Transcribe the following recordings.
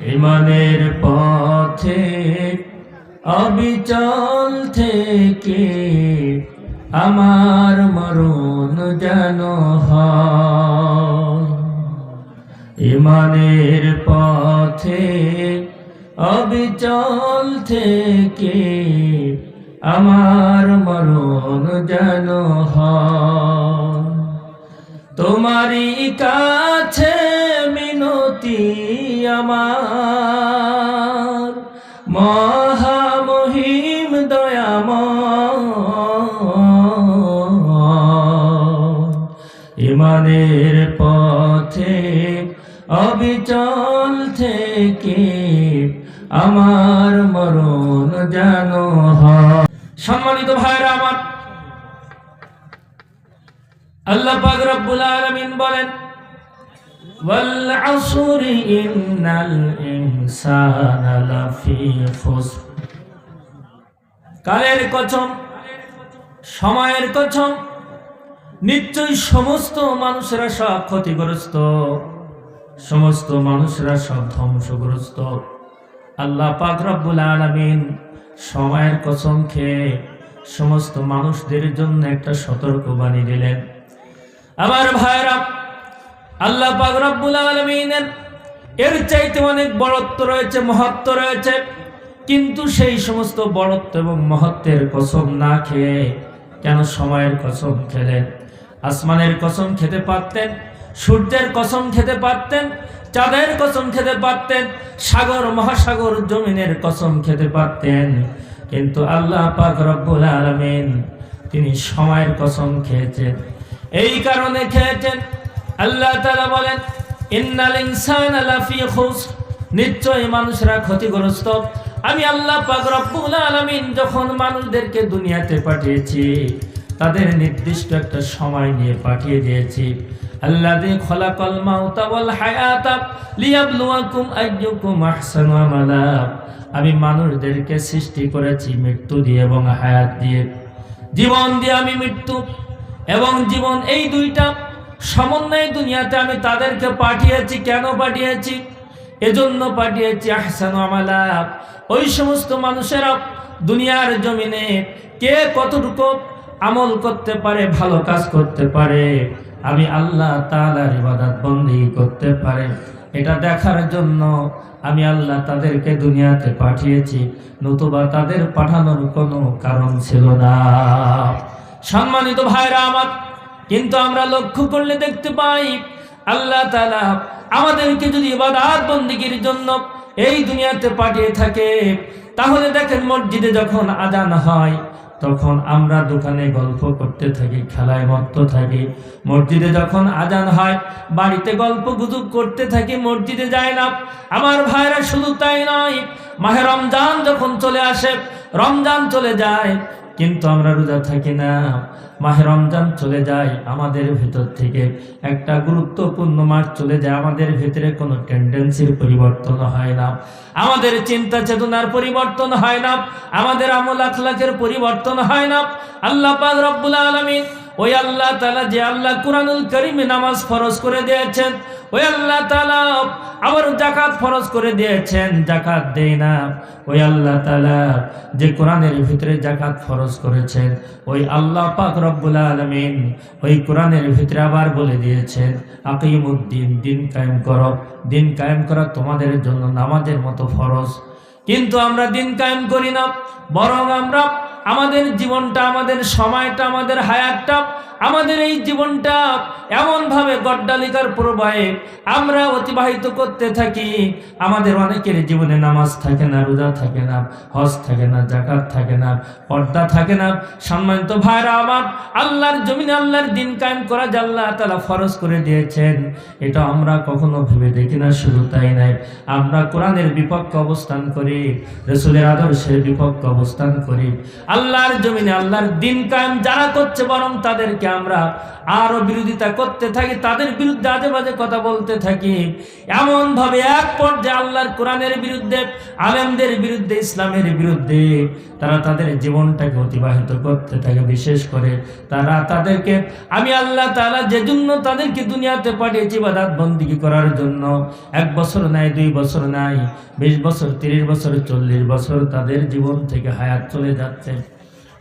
ইমানের পথে অবিচল থেকে আমার মরণ যেন ইমানের পথে অবিচল থেকে আমার মরণ যেন তোমারই কাছে মিনতি আমার মহামহিম দয়াময় ইমানের পথে, অবিচল থেকে আমার মরণ যেন সম্মানিত ভাইরা আমার, আল্লাহ পাক রব্বুল আলামিন বলেন আসরি ইন্নাল ইনসানা লাফি খুসর কালের কসম সময়ের কসম নিশ্চয়ই সমস্ত মানুষেরা সব ক্ষতিগ্রস্ত। সমস্ত মানুষেরা সব ধ্বংসগ্রস্ত। আল্লাহ পাক রব্বুল আলামিন সময়ের কসম খেয়ে সমস্ত মানুষদের জন্য একটা সতর্কবাণী দিলেন। আমার ভাইরা আল্লাহ পাক রব্বুল আলামিনের এর চাইতে অনেক বড়ত্ব রয়েছে, মহত্ব রয়েছে। কিন্তু সেই সমস্ত বড়ত্ব এবং মহত্বের কসম না খেয়ে কেন সময়ের কসম খেলেন? আসমানের কসম খেতে পারতেন, সূর্যের কসম খেতে পারতেন, চাঁদের কসম খেতে পারতেন, সাগর, মহাসাগর জমিনের কসম খেতে পারতেন। কিন্তু আল্লাহ পাক রব্বুল আলামিন তিনি সময়ের কসম খেয়েছেন। এই কারণে খেয়েছেন। আল্লাহ তাআলা বলেন, ইন্নাল ইনসানা লাফি খুসর। নিশ্চয় মানুষরা ক্ষতিগ্রস্ত। আমি আল্লাহ পাক রব্বুল আলামিন যখন মানুষদেরকে দুনিয়াতে পাঠিয়েছি, তাদের নির্দিষ্ট একটা সময় নিয়ে পাঠিয়ে দিয়েছি। আল্লাহ আল্লাযী খলাকাল মাউতা ওয়াল হায়াতা লিয়াবলুয়াকুম আইয়ুকুম আহসানু আমালা। আমি মানুষদেরকে সৃষ্টি করেছি মৃত্যু দিয়ে এবং হায়াত দিয়ে। জীবন দিয়ে আমি মৃত্যু এবং জীবন এই দুইটা সমন্বয় দুনিয়াতে আমি তাদেরকে পাঠিয়েছি, কেন পাঠিয়েছি? এজন্য পাঠিয়েছি, আহসান আমালা। ওই সমস্ত মানুষেরা দুনিয়ার জমিনে কে কতটুকু আমল করতে পারে, ভালো কাজ করতে পারে, আমি আল্লাহ তাআলার ইবাদত বন্দী করতে পারে। এটা দেখার জন্য আমি আল্লাহ তাদেরকে দুনিয়াতে পাঠিয়েছি, নতুবা তাদের পাঠানোর কোনো কারণ ছিল না। সম্মানিত ভাইরা আমার কিন্তু আমরা লক্ষ্য করলে দেখতে পাই আল্লাহ তাআলা আমাদেরকে যদি ইবাদত বন্দিগির জন্য এই দুনিয়াতে পাঠিয়ে থাকে, তাহলে দেখেন মসজিদে যখন আজান হয়, তখন আমরা দোকানে গল্প করতে থাকি, খেলায় মত্ত থাকি। মসজিদে যখন আজান হয়, বাড়িতে গল্প গুজব করতে থাকি, মসজিদে যায় না। আমার ভাইরা শুধু তাই নয়, মাহে রমজান যখন চলে আসে রমজান চলে যায়, কিন্তু আমরা রোজা থাকি না। মাহে রমজান চলে যায়, আমাদের ভেতর থেকে একটা গুরুত্বপূর্ণ মাস চলে যায়, আমাদের ভেতরে কোনো টেন্ডেন্সির পরিবর্তন হয় না। আমাদের চিন্তা চেতনার পরিবর্তন হয় না, আমাদের আমল আখলাকের পরিবর্তন হয় না। আল্লাহ পাক রব্বুল আলামিন, ওই আল্লাহ তাআলা যে আল্লাহ কুরআনুল কারীমে নামাজ ফরজ করে দিয়েছেন ওই আল্লাহ তাআলা আবার জাকাত ফরজ করে দিয়েছেন, জাকাত দেয় না। ওই আল্লাহ তাআলা যে কোরআনের ভিতরে জাকাত ফরজ করেছেন, ওই আল্লাহ পাক রব্বুল আলামিন ওই কোরআনের ভিতরে আবার বলে দিয়েছেন, আকিমুদ্দিন, দিন কায়েম করো। দিন কায়েম করা তোমাদের জন্য নামাজের মতো ফরজ। কিন্তু আমরা দিন কায়েম করি না, বরং আমরা আমাদের জীবনটা, আমাদের সময়টা, আমাদের হায়াতটা, আমাদের এই জীবনটা এমনভাবে গড্ডালিকার প্রবাহে আমরা অতিবাহিত করতে থাকি। আমাদের অনেকের জীবনে নামাজ থাকে না, রোজা থাকে না, হজ থাকে না জাকাত থাকে না, পর্দা থাকে না। সম্মানিত ভাইরা আমার, আল্লাহর জমিনে আল্লাহর দিন কায়েম করা যে আল্লাহ তালা ফরজ করে দিয়েছেন, এটা আমরা কখনো ভেবে দেখি না, শুধু তাই নাই আমরা কোরআনের বিপক্ষে অবস্থান করি, রসুলের আদর্শের বিপক্ষে অবস্থান করি। আল্লাহর জমিনে, আল্লাহর দিন কায়েম যারা করছে বরং তাদেরকে আমরা আরও বিরোধিতা করতে থাকি, তাদের বিরুদ্ধে আজে বাজে কথা বলতে থাকি। এমন ভাবে এক পর্যায়ে আল্লাহর কোরআনের বিরুদ্ধে, আলেমদের বিরুদ্ধে, ইসলামের বিরুদ্ধে তারা তাদের জীবনটাকে অতিবাহিত করতে থাকে। বিশেষ করে তারা তাদেরকে, আমি আল্লাহ তাআলা যে জন্য তাদেরকে দুনিয়াতে পাঠিয়েছি বাদাত বন্দিগি করার জন্য, এক বছর নাই, দুই বছর নাই, বিশ বছর, তিরিশ বছর, চল্লিশ বছর তাদের জীবন থেকে হায়াত চলে যাচ্ছে।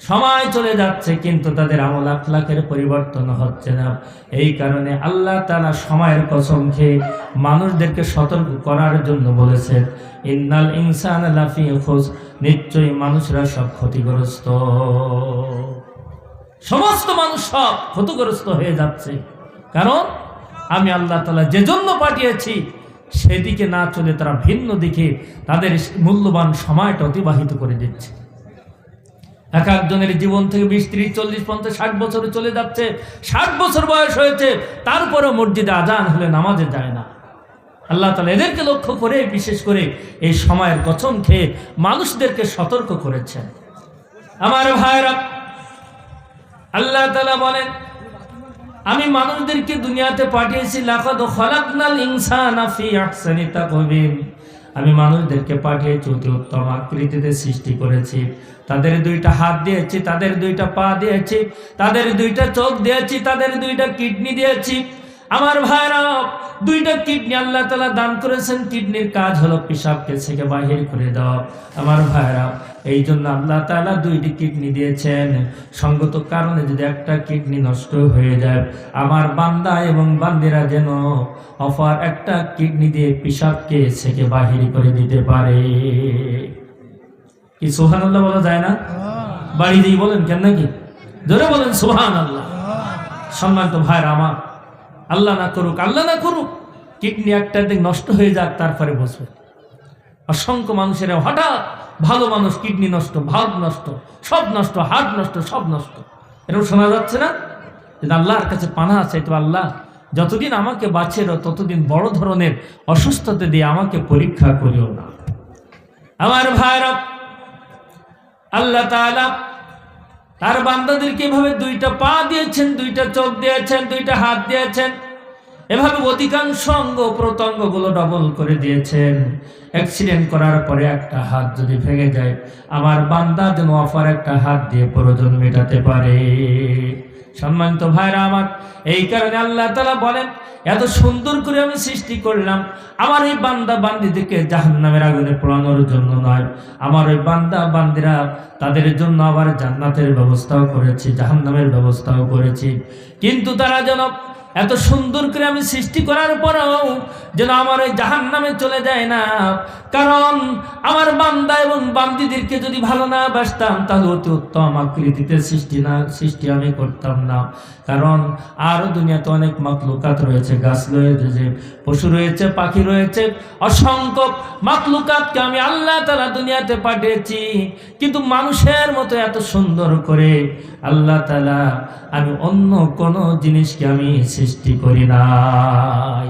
সময় চলে যাচ্ছে, কিন্তু তাদের আমল আখলাকের পরিবর্তন হচ্ছে না। এই কারণে আল্লাহ তাআলা সময়ের কসম খেয়ে মানুষদেরকে সতর্ক করার জন্য বলেছেন, ইন্নাল ইনসান লাফি খোঁজ নিশ্চয়ই মানুষরা সব ক্ষতিগ্রস্ত। সমস্ত মানুষ সব ক্ষতিগ্রস্ত হয়ে যাচ্ছে। কারণ আমি আল্লাহ তালা যে জন্য পাঠিয়েছি, সেদিকে না চলে তারা ভিন্ন দিকে তাদের মূল্যবান সময়টা অতিবাহিত করে দিচ্ছে। এক একজনের জীবন থেকে বিশ, ত্রিশ, চল্লিশ, পঞ্চাশ, ষাট বছরে চলে যাচ্ছে। ষাট বছর বয়স হয়েছে, তারপরেও মসজিদে আজান হলে নামাজে যায় না। আল্লাহ তালা এদেরকে লক্ষ্য করে, বিশেষ করে এই সময়ের কচম খেয়ে মানুষদেরকে সতর্ক করেছেন। আমার ভাইরা আল্লাহ তালা বলেন, আমি মানুষদেরকে দুনিয়াতে পাঠিয়েছি, লাকাদ খলাকনাল ইনসানা ফি আহসানি তাকওয়িম। আমি মানুষদেরকে পাঠিয়ে চতুর্থম আকৃতিতে সৃষ্টি করেছি। তাদের দুইটা হাত দিয়েছি, তাদের দুইটা পা দিয়েছি, তাদের দুইটা চোখ দিয়েছি, তাদের দুইটা কিডনি দিয়েছি। আমার ভাইরা, দুইটা কিডনি আল্লাহ তালা দান করেছেন। কিডনির কাজ হলো পেশাবকে থেকে বাহির করে দেওয়া। আমার ভাইরা এই জন্য আল্লাহ তালা দুইটি কিডনি দিয়েছেন। সঙ্গত কারণে যদি একটা কিডনি নষ্ট হয়ে যায়, আমার বান্দা এবং বান্দিরা যেন অফার একটা কিডনি দিয়ে পেশাবকে থেকে বাহির করে দিতে পারে। কি সোহান আল্লাহ বলা যায় না? বাড়ি দিয়ে বলেন কেন নাকি? ধরে বলেন সোহান আল্লাহ সম্মানিত ভাইরা আমার আল্লাহ না করুক, আল্লাহ না করুক, কিডনি একটা দিক নষ্ট হয়ে যাক, তারপরে বসবে। অসংখ্য মানুষের হঠাৎ ভালো মানুষ, কিডনি নষ্ট ভাব নষ্ট, সব নষ্ট হার্ট নষ্ট, সব নষ্ট। এরকম শোনা যাচ্ছে না? যদি আল্লাহর কাছে পানা আছে তো আল্লাহ, যতদিন আমাকে বাঁচে ততদিন বড় ধরনের অসুস্থতা দিয়ে আমাকে পরীক্ষা করিও না। আমার ভাইরা, আল্লাহ তাআলা তার বান্দাদেরকে এভাবে দুইটা পা দিয়েছেন, দুইটা চোখ দিয়েছেন, দুইটা হাত দিয়েছেন। এভাবে অধিকাংশ অঙ্গ প্রত্যঙ্গগুলো ডবল করে দিয়েছেন। অ্যাক্সিডেন্ট করার পরে একটা হাত যদি ভেঙে যায় আমার বান্দা যেন অফার একটা হাত দিয়ে প্রয়োজন মেটাতে পারে। সম্মানিত ভাইরা আমার, এই কারণে আল্লাহ তালা বলেন, এত সুন্দর করে আমি সৃষ্টি করলাম, আমার এই বান্দা বান্দিদেরকে জাহান নামের আগুনে পোড়ানোর জন্য নয়, আমার ওই বান্দা বান্দিরা তাদের জন্য আবার জান্নাতের ব্যবস্থাও করেছি জাহান নামের ব্যবস্থাও করেছি। কিন্তু তারা যেন এত সুন্দর করে আমি সৃষ্টি করার পরেও যেন আমার ওই জাহান নামে চলে যায় না। কারণ আমার বান্দা এবং বান্দিদেরকে যদি ভালো না বাসতাম, তাহলে অতি উত্তম আকৃতিতে সৃষ্টি না, সৃষ্টি আমি করতাম না। কারণ আরও দুনিয়াতে অনেক মাকলুকাত রয়েছে, গাছ রয়েছে, পশু রয়েছে, পাখি রয়েছে, অসংখ্য মাকলুকাতকে আমি আল্লাহ তালা দুনিয়াতে পাঠিয়েছি। কিন্তু মানুষের মতো এত সুন্দর করে আল্লাহ তালা আমি অন্য কোনো জিনিসকে আমি সৃষ্টি করি নাই।